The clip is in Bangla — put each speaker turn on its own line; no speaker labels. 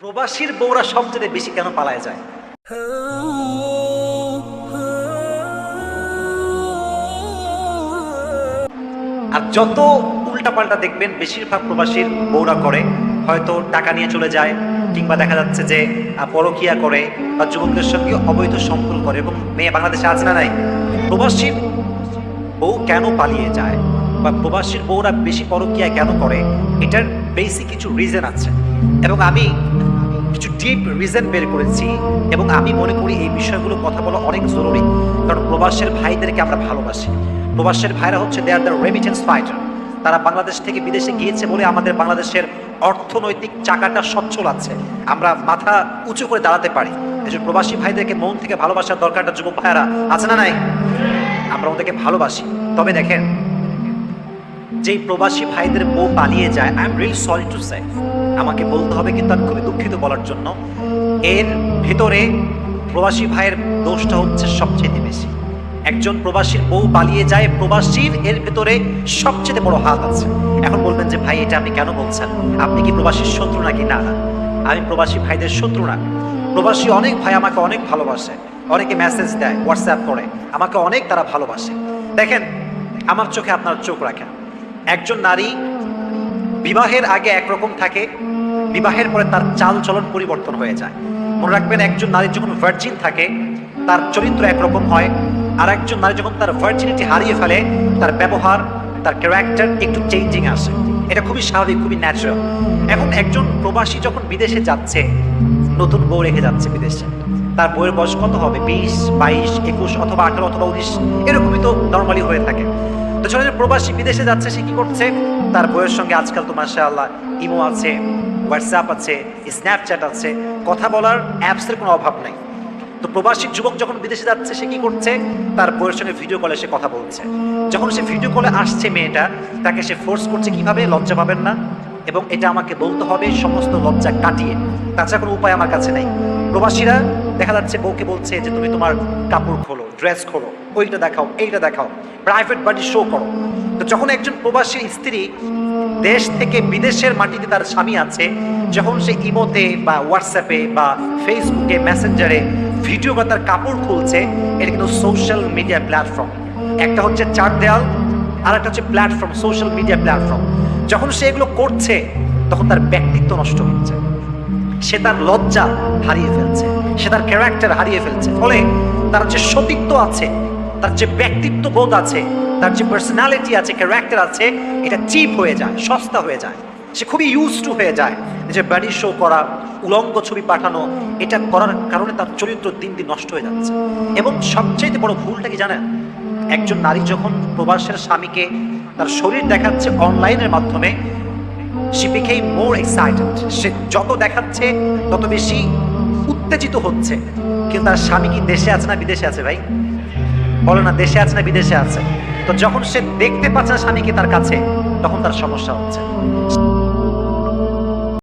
প্রবাসীর বউরা সবচেয়ে বেশি কেন পালায় যায়? আর যত উল্টাপাল্টা দেখবেন, বেশিরভাগ প্রবাসীর বউরা করে, হয়তো টাকা নিয়ে চলে যায়, কিংবা দেখা যাচ্ছে যে পরকীয়া করে, বা যুবকদের সঙ্গে অবৈধ সম্পর্ক করে, এবং মেয়ে বাংলাদেশে আছে না নাই? প্রবাসীর বউ কেন পালিয়ে যায়? বা প্রবাসীর বউরা বেশি পরকীয়া কেন করে? এটার বেসিক কিছু রিজন আছে। এবং আমি কিছু ডিপ রিজন বের করেছি এবং আমি মনে করি এই বিষয়গুলো কথা বলা অনেক জরুরি। কারণ প্রবাসের ভাইদেরকে আমরা ভালোবাসি। প্রবাসের ভাইরা হচ্ছে they are the remittance fighter তারা বাংলাদেশ থেকে বিদেশে গিয়েছে বলে আমাদের বাংলাদেশের অর্থনৈতিক চাকাটা সচ্ছল আছে। আমরা মাথা উঁচু করে দাঁড়াতে পারি। এই প্রবাসী ভাইদেরকে মন থেকে ভালোবাসার দরকারটা যুবক ভাইয়ারা আছে না নাই? আমরা ওদেরকে ভালোবাসি। তবে দেখেন যেই প্রবাসী ভাইদের বউ পালিয়ে যায় I am really sorry to say আমাকে বলতে হবে কিন্তু আমি খুবই দুঃখিত বলার জন্য, এর ভেতরে প্রবাসী ভাইয়ের দোষটা হচ্ছে সবচেয়ে বেশি। একজন প্রবাসীর বউ পালিয়ে যায়, প্রবাসীর এর ভেতরে সবচেয়ে বড় হাত আছে। এখন বলবেন যে, ভাই, এটা আপনি কেন বলছেন? আপনি কি প্রবাসীর শত্রু নাকি? না আমি প্রবাসী ভাইদের শত্রু না। প্রবাসী অনেক ভাই আমাকে অনেক ভালোবাসে, অনেকে মেসেজ দেয় হোয়াটসঅ্যাপ করে, আমাকে অনেক তারা ভালোবাসে। দেখেন, আমার চোখে আপনার চোখ রাখেন। একজন নারী বিবাহের আগে একরকম থাকে, বিবাহের পরে তার চাল চলন পরিবর্তন হয়ে যায়। মনে রাখবেন, একজন নারী যখন ভার্জিন থাকে, তার চরিত্র একরকম হয় আর একজন নারী যখন তার ভার্জিনিটি হারিয়ে ফেলে, তার ব্যবহার, তার ক্যারেক্টার একটু চেঞ্জিং আসে। এটা খুবই স্বাভাবিক, খুবই ন্যাচারাল এখন একজন প্রবাসী যখন বিদেশে যাচ্ছে, নতুন বউ রেখে যাচ্ছে বিদেশে তার বইয়ের বয়স কত হবে? বিশ, বাইশ, একুশ, অথবা আঠারো, অথবা উনিশ? এরকমই তো নর্মালি হয়ে থাকে। তো ছোট প্রবাসী বিদেশে যাচ্ছে, সে কি করছে? তার বইয়ের সঙ্গে আজকাল তো মাসা আল্লাহ ইমো আছে হোয়াটসঅ্যাপ আছে স্ন্যাপচ্যাট আছে। কথা বলার অ্যাপসের কোনো অভাব নাই। তো প্রবাসী যুবক যখন বিদেশে যাচ্ছে, সে কি করছে? তার বইয়ের সঙ্গে ভিডিও কলে সে কথা বলছে। যখন সে ভিডিও কলে আসছে মেয়েটা, তাকে সে ফোর্স করছে কীভাবে? লজ্জা পাবেন না। এবং এটা আমাকে বলতে হবে, সমস্ত লজ্জা কাটিয়ে। তাছাড়া কোনো উপায় আমার কাছে নেই। প্রবাসীরা দেখা যাচ্ছে বউকে বলছে যে, তুমি তোমার কাপড় খোলো ড্রেস খোলো, ওইটা দেখাও, এইটা দেখাও প্রাইভেট বাড়ি শো করো। তো যখন একজন প্রবাসী স্ত্রী দেশ থেকে বিদেশের মাটিতে তার স্বামী আছে, যখন সে ইমোতে বা হোয়াটসঅ্যাপে বা ফেসবুকে মেসেঞ্জারে ভিডিও বা তার কাপড় খুলছে, এটা কিন্তু সোশ্যাল মিডিয়া প্ল্যাটফর্ম একটা হচ্ছে চার দেয়াল আর একটা হচ্ছে প্ল্যাটফর্ম সোশ্যাল মিডিয়া প্ল্যাটফর্ম যখন সে এগুলো করছে, তখন তার ব্যক্তিত্ব নষ্ট হচ্ছে সে তার লজ্জা হারিয়ে ফেলছে। সে তার ক্যারেক্টার হারিয়ে ফেলছে। ফলে তার যে সতীত্ব আছে, তার যে ব্যক্তিত্ব বোধ আছে, তার যে পার্সোনালিটি আছে ক্যারেক্টার আছে, এটা চিপ হয়ে যায়, সস্তা হয়ে যায়। সে খুবই ইউজ টু হয়ে যায়। যে বাড়ি শো করা, উলঙ্গ ছবি পাঠানো, এটা করার কারণে তার চরিত্র দিন দিন নষ্ট হয়ে যাচ্ছে। এবং সবচেয়ে বড় ভুলটা কি জানেন? একজন নারী যখন প্রবাসের স্বামীকে তার শরীর দেখাচ্ছে অনলাইনের মাধ্যমে সে বিকেম মোর এক্সাইটেড সে যত দেখাচ্ছে, তত বেশি উত্তেজিত হচ্ছে। কিন্তু তার স্বামী কি দেশে আছে না বিদেশে আছে ভাই? বলে না, দেশে আছে না বিদেশে আছে? তো যখন সে দেখতে পাচ্ছে না স্বামীকে তার কাছে, তখন তার সমস্যা হচ্ছে।